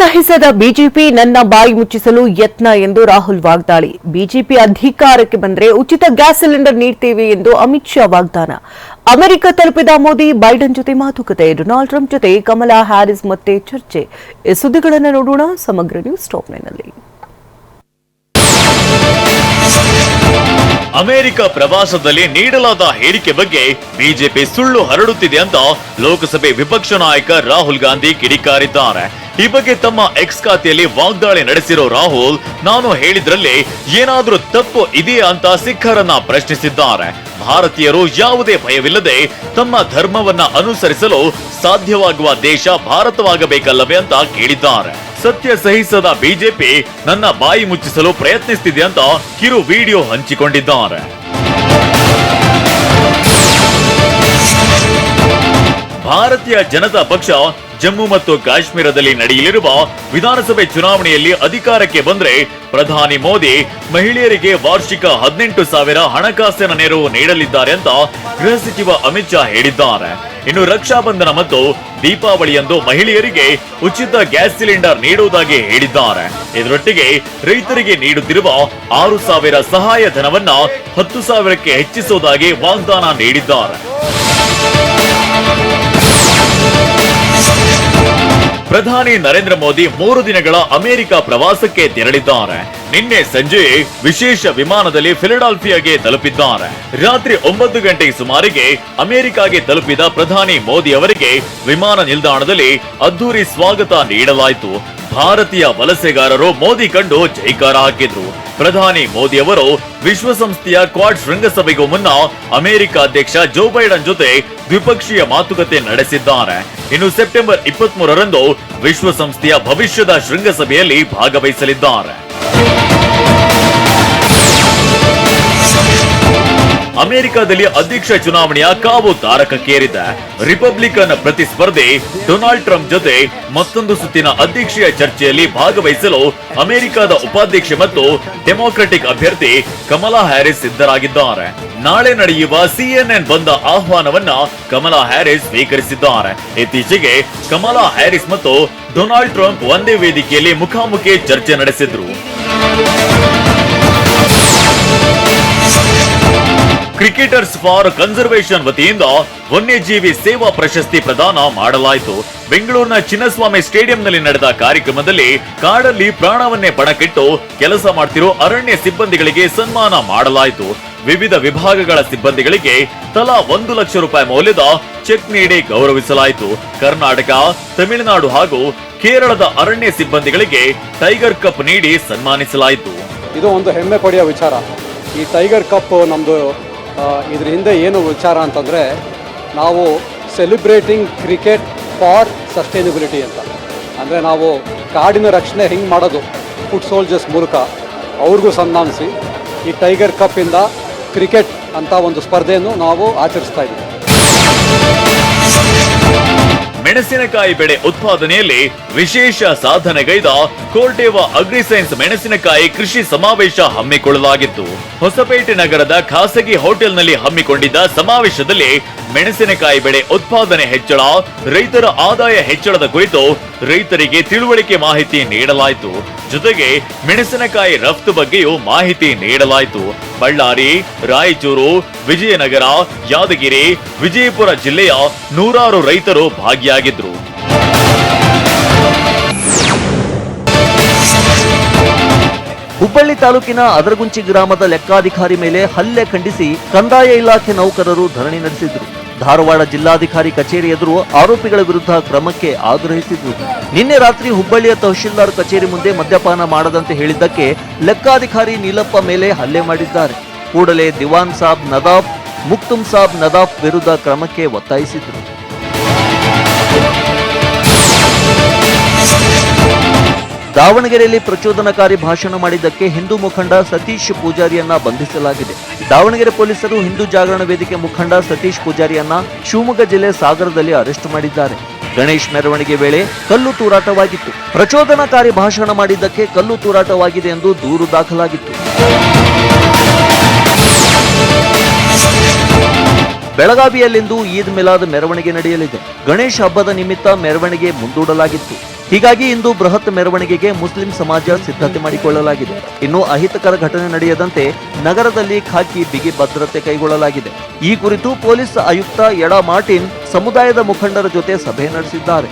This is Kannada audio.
ಸಹಿಸದ ಬಿಜೆಪಿ ನನ್ನ ಬಾಯಿ ಮುಚ್ಚಿಸಲು ಯತ್ನ ಎಂದು ರಾಹುಲ್ ವಾಗ್ದಾಳಿ. ಬಿಜೆಪಿ ಅಧಿಕಾರಕ್ಕೆ ಬಂದರೆ ಉಚಿತ ಗ್ಯಾಸ್ ಸಿಲಿಂಡರ್ ನೀಡ್ತೇವೆ ಎಂದು ಅಮಿತ್ ಶಾ ವಾಗ್ದಾನ. ಅಮೆರಿಕ ತಲುಪಿದ ಮೋದಿ, ಬೈಡನ್ ಜೊತೆ ಮಾತುಕತೆ, ಡೊನಾಲ್ಡ್ ಟ್ರಂಪ್ ಜೊತೆ ಕಮಲಾ ಹ್ಯಾರಿಸ್ ಮತ್ತೆ ಚರ್ಚೆ. ಈ ಸುದ್ದಿಗಳನ್ನು ನೋಡೋಣ ಸಮಗ್ರ ನ್ಯೂಸ್ ಟಾಪ್ನಲ್ಲಿ ಅಮೆರಿಕ ಪ್ರವಾಸದಲ್ಲಿ ನೀಡಲಾದ ಹೇಳಿಕೆ ಬಗ್ಗೆ ಬಿಜೆಪಿ ಸುಳ್ಳು ಹರಡುತ್ತಿದೆ ಅಂತ ಲೋಕಸಭೆ ವಿಪಕ್ಷ ನಾಯಕ ರಾಹುಲ್ ಗಾಂಧಿ ಕಿಡಿಕಾರಿದ್ದಾರೆ. ಈ ಬಗ್ಗೆ ತಮ್ಮ ಎಕ್ಸ್ ಖಾತೆಯಲ್ಲಿ ವಾಗ್ದಾಳಿ ನಡೆಸಿರೋ ರಾಹುಲ್, ನಾನು ಹೇಳಿದ್ರಲ್ಲಿ ಏನಾದ್ರೂ ತಪ್ಪು ಇದೆಯಾ ಅಂತ ಸಿಖ್ಖರನ್ನ ಪ್ರಶ್ನಿಸಿದ್ದಾರೆ. ಭಾರತೀಯರು ಯಾವುದೇ ಭಯವಿಲ್ಲದೆ ತಮ್ಮ ಧರ್ಮವನ್ನ ಅನುಸರಿಸಲು ಸಾಧ್ಯವಾಗುವ ದೇಶ ಭಾರತವಾಗಬೇಕಲ್ಲವೇ ಅಂತ ಕೇಳಿದ್ದಾರೆ. ಸತ್ಯ ಸಹಿಸದ ಬಿಜೆಪಿ ನನ್ನ ಬಾಯಿ ಮುಚ್ಚಿಸಲು ಪ್ರಯತ್ನಿಸುತ್ತಿದೆ ಅಂತ ಕಿರು ವಿಡಿಯೋ ಹಂಚಿಕೊಂಡಿದ್ದಾರೆ. ಭಾರತೀಯ ಜನತಾ ಪಕ್ಷ ಜಮ್ಮು ಮತ್ತು ಕಾಶ್ಮೀರದಲ್ಲಿ ನಡೆಯಲಿರುವ ವಿಧಾನಸಭೆ ಚುನಾವಣೆಯಲ್ಲಿ ಅಧಿಕಾರಕ್ಕೆ ಬಂದರೆ ಪ್ರಧಾನಿ ಮೋದಿ ಮಹಿಳೆಯರಿಗೆ ವಾರ್ಷಿಕ ಹದಿನೆಂಟು ಸಾವಿರ ಹಣಕಾಸಿನ ನೆರವು ನೀಡಲಿದ್ದಾರೆ ಅಂತ ಗೃಹ ಸಚಿವ ಅಮಿತ್ ಶಾ ಹೇಳಿದ್ದಾರೆ. ಇನ್ನು ರಕ್ಷಾ ಬಂಧನ ಮತ್ತು ದೀಪಾವಳಿಯಂದು ಮಹಿಳೆಯರಿಗೆ ಉಚಿತ ಗ್ಯಾಸ್ ಸಿಲಿಂಡರ್ ನೀಡುವುದಾಗಿ ಹೇಳಿದ್ದಾರೆ. ಇದರೊಟ್ಟಿಗೆ ರೈತರಿಗೆ ನೀಡುತ್ತಿರುವ ಆರು ಸಾವಿರ ಸಹಾಯ ಧನವನ್ನ ಹತ್ತು ಸಾವಿರಕ್ಕೆ ಹೆಚ್ಚಿಸುವುದಾಗಿ ವಾಗ್ದಾನ ನೀಡಿದ್ದಾರೆ. ಪ್ರಧಾನಿ ನರೇಂದ್ರ ಮೋದಿ ಮೂರು ದಿನಗಳ ಅಮೆರಿಕ ಪ್ರವಾಸಕ್ಕೆ ತೆರಳಿದ್ದಾರೆ. ನಿನ್ನೆ ಸಂಜೆ ವಿಶೇಷ ವಿಮಾನದಲ್ಲಿ ಫಿಲಡಾಲ್ಫಿಯಾಗೆ ತಲುಪಿದ್ದಾರೆ. ರಾತ್ರಿ ಒಂಬತ್ತು ಗಂಟೆ ಸುಮಾರಿಗೆ ಅಮೆರಿಕಾಗೆ ತಲುಪಿದ ಪ್ರಧಾನಿ ಮೋದಿ ಅವರಿಗೆ ವಿಮಾನ ನಿಲ್ದಾಣದಲ್ಲಿ ಅದ್ದೂರಿ ಸ್ವಾಗತ ನೀಡಲಾಯಿತು. ಭಾರತೀಯ ವಲಸೆಗಾರರು ಮೋದಿ ಕಂಡು ಜೈಕಾರ ಹಾಕಿದ್ರು. ಪ್ರಧಾನಿ ಮೋದಿ ಅವರು ವಿಶ್ವಸಂಸ್ಥೆಯ ಕ್ವಾಡ್ ಶೃಂಗಸಭೆಗೂ ಮುನ್ನ ಅಮೆರಿಕ ಅಧ್ಯಕ್ಷ ಜೋ ಬೈಡನ್ ಜೊತೆ ದ್ವಿಪಕ್ಷೀಯ ಮಾತುಕತೆ ನಡೆಸಿದ್ದಾರೆ. ಇನ್ನು ಸೆಪ್ಟೆಂಬರ್ ಇಪ್ಪತ್ಮೂರರಂದು ವಿಶ್ವಸಂಸ್ಥೆಯ ಭವಿಷ್ಯದ ಶೃಂಗಸಭೆಯಲ್ಲಿ ಭಾಗವಹಿಸಲಿದ್ದಾರೆ. ಅಮೆರಿಕದಲ್ಲಿ ಅಧ್ಯಕ್ಷ ಚುನಾವಣೆಯ ಕಾವು ತಾರಕಕ್ಕೇರಿದೆ. ರಿಪಬ್ಲಿಕನ್ ಪ್ರತಿಸ್ಪರ್ಧಿ ಡೊನಾಲ್ಡ್ ಟ್ರಂಪ್ ಜೊತೆ ಮತ್ತೊಂದು ಸುತ್ತಿನ ಅಧ್ಯಕ್ಷೀಯ ಚರ್ಚೆಯಲ್ಲಿ ಭಾಗವಹಿಸಲು ಅಮೆರಿಕದ ಉಪಾಧ್ಯಕ್ಷೆ ಮತ್ತು ಡೆಮೊಕ್ರೆಟಿಕ್ ಅಭ್ಯರ್ಥಿ ಕಮಲಾ ಹ್ಯಾರಿಸ್ ಸಿದ್ಧರಾಗಿದ್ದಾರೆ. ನಾಳೆ ನಡೆಯುವ ಸಿಎನ್ಎನ್ ಬಂದ ಆಹ್ವಾನವನ್ನ ಕಮಲಾ ಹ್ಯಾರಿಸ್ ಸ್ವೀಕರಿಸಿದ್ದಾರೆ. ಇತ್ತೀಚೆಗೆ ಕಮಲಾ ಹ್ಯಾರಿಸ್ ಮತ್ತು ಡೊನಾಲ್ಡ್ ಟ್ರಂಪ್ ಒಂದೇ ವೇದಿಕೆಯಲ್ಲಿ ಮುಖಾಮುಖಿ ಚರ್ಚೆ ನಡೆಸಿದ್ರು. ಕ್ರಿಕೆಟರ್ಸ್ ಫಾರ್ ಕನ್ಸರ್ವೇಶನ್ ವತಿಯಿಂದ ವನ್ಯಜೀವಿ ಸೇವಾ ಪ್ರಶಸ್ತಿ ಪ್ರದಾನ ಮಾಡಲಾಯಿತು. ಬೆಂಗಳೂರಿನ ಚಿನ್ನಸ್ವಾಮಿ ಸ್ಟೇಡಿಯಂನಲ್ಲಿ ನಡೆದ ಕಾರ್ಯಕ್ರಮದಲ್ಲಿ ಕಾಡಲ್ಲಿ ಪ್ರಾಣವನ್ನೇ ಪಣಕ್ಕಿಟ್ಟು ಕೆಲಸ ಮಾಡ್ತಿರೋ ಅರಣ್ಯ ಸಿಬ್ಬಂದಿಗಳಿಗೆ ಸನ್ಮಾನ ಮಾಡಲಾಯಿತು. ವಿವಿಧ ವಿಭಾಗಗಳ ಸಿಬ್ಬಂದಿಗಳಿಗೆ ತಲಾ ಒಂದು ಲಕ್ಷ ರೂಪಾಯಿ ಮೌಲ್ಯದ ಚೆಕ್ ನೀಡಿ ಗೌರವಿಸಲಾಯಿತು. ಕರ್ನಾಟಕ, ತಮಿಳುನಾಡು ಹಾಗೂ ಕೇರಳದ ಅರಣ್ಯ ಸಿಬ್ಬಂದಿಗಳಿಗೆ ಟೈಗರ್ ಕಪ್ ನೀಡಿ ಸನ್ಮಾನಿಸಲಾಯಿತು. ಇದು ಒಂದು ಹೆಮ್ಮೆ ಪಡೆಯ ವಿಚಾರ. ಈ ಟೈಗರ್ ಕಪ್ ನಮ್ಮದು ಇದ್ರ ಹಿಂದೆ ಏನು ವಿಚಾರ ಅಂತಂದರೆ ನಾವು ಸೆಲಿಬ್ರೇಟಿಂಗ್ ಕ್ರಿಕೆಟ್ ಫಾರ್ ಸಸ್ಟೈನಬಿಲಿಟಿ ಅಂತ. ಅಂದರೆ ನಾವು ಕಾಡಿನ ರಕ್ಷಣೆ ಹೆಂಗೆ ಮಾಡೋದು? ಫುಡ್ ಸೋಲ್ಜರ್ಸ್ ಮೂಲಕ ಅವ್ರಿಗೂ ಸನ್ಮಾನಿಸಿ ಈ ಟೈಗರ್ ಕಪ್ಪಿಂದ ಕ್ರಿಕೆಟ್ ಅಂತ ಒಂದು ಸ್ಪರ್ಧೆಯನ್ನು ನಾವು ಆಚರಿಸ್ತಾ ಇದ್ದೀವಿ. ಮೆಣಸಿನಕಾಯಿ ಬೆಳೆ ಉತ್ಪಾದನೆಯಲ್ಲಿ ವಿಶೇಷ ಸಾಧನೆಗೈದ ಕೋರ್ಟೇವ ಅಗ್ರಿಸೈನ್ಸ್ ಮೆಣಸಿನಕಾಯಿ ಕೃಷಿ ಸಮಾವೇಶ ಹಮ್ಮಿಕೊಳ್ಳಲಾಗಿತ್ತು. ಹೊಸಪೇಟೆ ನಗರದ ಖಾಸಗಿ ಹೋಟೆಲ್ನಲ್ಲಿ ಹಮ್ಮಿಕೊಂಡಿದ್ದ ಸಮಾವೇಶದಲ್ಲಿ ಮೆಣಸಿನಕಾಯಿ ಬೆಳೆ ಉತ್ಪಾದನೆ ಹೆಚ್ಚಳ, ರೈತರ ಆದಾಯ ಹೆಚ್ಚಳದ ಕುರಿತು ರೈತರಿಗೆ ತಿಳುವಳಿಕೆ ಮಾಹಿತಿ ನೀಡಲಾಯಿತು. ಜೊತೆಗೆ ಮೆಣಸಿನಕಾಯಿ ರಫ್ತು ಬಗ್ಗೆಯೂ ಮಾಹಿತಿ ನೀಡಲಾಯಿತು. ಬಳ್ಳಾರಿ, ರಾಯಚೂರು, ವಿಜಯನಗರ, ಯಾದಗಿರಿ, ವಿಜಯಪುರ ಜಿಲ್ಲೆಯ ನೂರಾರು ರೈತರು ಭಾಗಿಯಾಗಿದ್ರು. ಹುಬ್ಬಳ್ಳಿ ತಾಲೂಕಿನ ಅದರಗುಂಚಿ ಗ್ರಾಮದ ಲೆಕ್ಕಾಧಿಕಾರಿ ಮೇಲೆ ಹಲ್ಲೆ ಖಂಡಿಸಿ ಕಂದಾಯ ಇಲಾಖೆ ನೌಕರರು ಧರಣಿ ನಡೆಸಿದ್ರು. ಧಾರವಾಡ ಜಿಲ್ಲಾಧಿಕಾರಿ ಕಚೇರಿ ಎದುರು ಆರೋಪಿಗಳ ವಿರುದ್ಧ ಕ್ರಮಕ್ಕೆ ಆಗ್ರಹಿಸಿದ್ರು. ನಿನ್ನೆ ರಾತ್ರಿ ಹುಬ್ಬಳ್ಳಿಯ ತಹಶೀಲ್ದಾರ್ ಕಚೇರಿ ಮುಂದೆ ಮದ್ಯಪಾನ ಮಾಡದಂತೆ ಹೇಳಿದ್ದಕ್ಕೆ ಲೆಕ್ಕಾಧಿಕಾರಿ ನೀಲಪ್ಪ ಮೇಲೆ ಹಲ್ಲೆ ಮಾಡಿದ್ದಾರೆ. ಕೂಡಲೇ ದಿವಾನ್ ಸಾಬ್ ನದಾಫ್ ಮುಕ್ತುಂ ಸಾಬ್ ನದಾಫ್ ವಿರುದ್ಧ ಕ್ರಮಕ್ಕೆ ಒತ್ತಾಯಿಸಿದ್ರು. ದಾವಣಗೆರೆಯಲ್ಲಿ ಪ್ರಚೋದನಕಾರಿ ಭಾಷಣ ಮಾಡಿದ್ದಕ್ಕೆ ಹಿಂದೂ ಮುಖಂಡ ಸತೀಶ್ ಪೂಜಾರಿಯನ್ನ ಬಂಧಿಸಲಾಗಿದೆ. ದಾವಣಗೆರೆ ಪೊಲೀಸರು ಹಿಂದೂ ಜಾಗರಣ ವೇದಿಕೆ ಮುಖಂಡ ಸತೀಶ್ ಪೂಜಾರಿಯನ್ನ ಶಿವಮೊಗ್ಗ ಜಿಲ್ಲೆ ಸಾಗರದಲ್ಲಿ ಅರೆಸ್ಟ್ ಮಾಡಿದ್ದಾರೆ. ಗಣೇಶ್ ಮೆರವಣಿಗೆ ವೇಳೆ ಕಲ್ಲು ತೂರಾಟವಾಗಿತ್ತು. ಪ್ರಚೋದನಕಾರಿ ಭಾಷಣ ಮಾಡಿದ್ದಕ್ಕೆ ಕಲ್ಲು ತೂರಾಟವಾಗಿದೆ ಎಂದು ದೂರು ದಾಖಲಾಗಿತ್ತು. ಬೆಳಗಾವಿಯಲ್ಲಿಂದು ಈದ್ ಮಿಲಾದ್ ಮೆರವಣಿಗೆ ನಡೆಯಲಿದೆ. ಗಣೇಶ್ ಹಬ್ಬದ ನಿಮಿತ್ತ ಮೆರವಣಿಗೆ ಮುಂದೂಡಲಾಗಿತ್ತು. ಹೀಗಾಗಿ ಇಂದು ಬೃಹತ್ ಮೆರವಣಿಗೆಗೆ ಮುಸ್ಲಿಂ ಸಮಾಜ ಸಿದ್ಧತೆ ಮಾಡಿಕೊಳ್ಳಲಾಗಿದೆ. ಇನ್ನು ಅಹಿತಕರ ಘಟನೆ ನಡೆಯದಂತೆ ನಗರದಲ್ಲಿ ಖಾಕಿ ಬಿಗಿ ಭದ್ರತೆ ಕೈಗೊಳ್ಳಲಾಗಿದೆ. ಈ ಕುರಿತು ಪೊಲೀಸ್ ಆಯುಕ್ತ ಎಡಾ ಮಾರ್ಟಿನ್ ಸಮುದಾಯದ ಮುಖಂಡರ ಜೊತೆ ಸಭೆ ನಡೆಸಿದ್ದಾರೆ.